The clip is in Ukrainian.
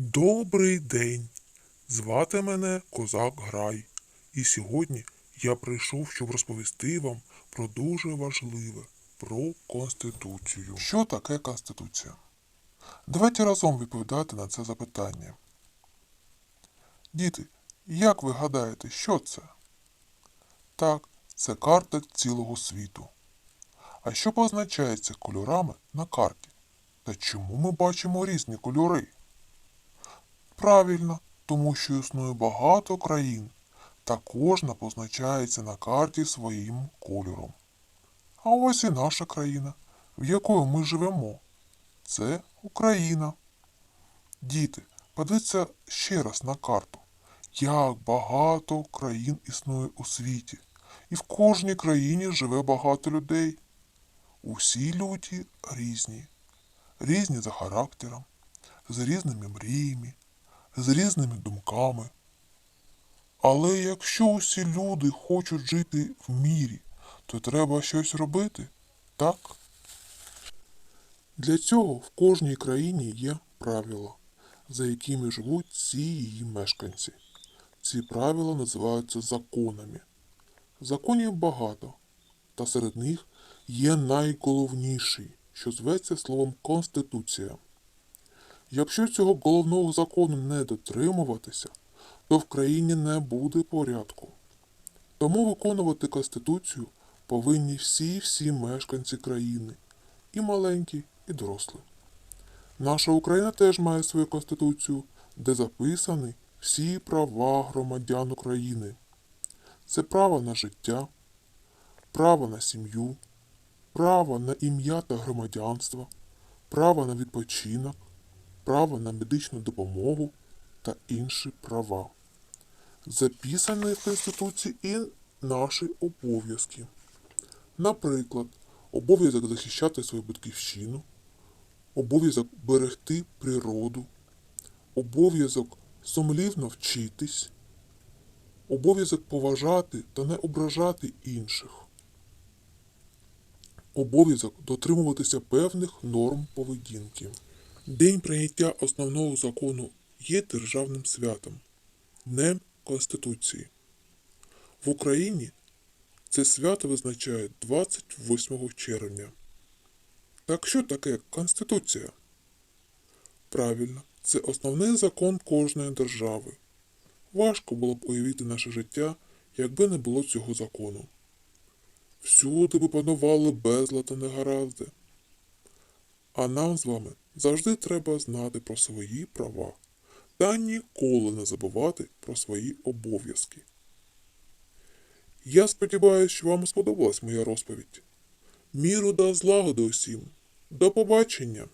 Добрий день! Звати мене Козак Грай. І сьогодні я прийшов, щоб розповісти вам про дуже важливе про Конституцію. Що таке Конституція? Давайте разом відповідати на це запитання. Діти, як ви гадаєте, що це? Так, це карта цілого світу. А що позначається кольорами на карті? Та чому ми бачимо різні кольори? Правильно, тому що існує багато країн, та кожна позначається на карті своїм кольором. А ось і наша країна, в якої ми живемо. Це Україна. Діти, подивіться ще раз на карту. Як багато країн існує у світі, і в кожній країні живе багато людей. Усі люди різні, різні за характером, з різними мріями, з різними думками. Але якщо усі люди хочуть жити в мірі, то треба щось робити, так? Для цього в кожній країні є правила, за якими живуть всі її мешканці. Ці правила називаються законами. Законів багато, та серед них є найголовніший, що зветься словом Конституція. Якщо цього головного закону не дотримуватися, то в країні не буде порядку. Тому виконувати Конституцію повинні всі-всі мешканці країни, і маленькі, і дорослі. Наша Україна теж має свою Конституцію, де записані всі права громадян України. Це право на життя, право на сім'ю, право на ім'я та громадянство, право на відпочинок, право на медичну допомогу та інші права. Записані в Конституції і наші обов'язки. Наприклад, обов'язок захищати свою батьківщину, обов'язок берегти природу, обов'язок сумлівно вчитись, обов'язок поважати та не ображати інших, обов'язок дотримуватися певних норм поведінки. День прийняття основного закону є державним святом, Днем Конституції. В Україні це свято визначають 28 червня. Так що таке Конституція? Правильно, це основний закон кожної держави. Важко було б уявити наше життя, якби не було цього закону. Всюди би панували безлад та негаразди. А нам з вами завжди треба знати про свої права та ніколи не забувати про свої обов'язки. Я сподіваюся, що вам сподобалась моя розповідь. Міру да злагоди усім. До побачення!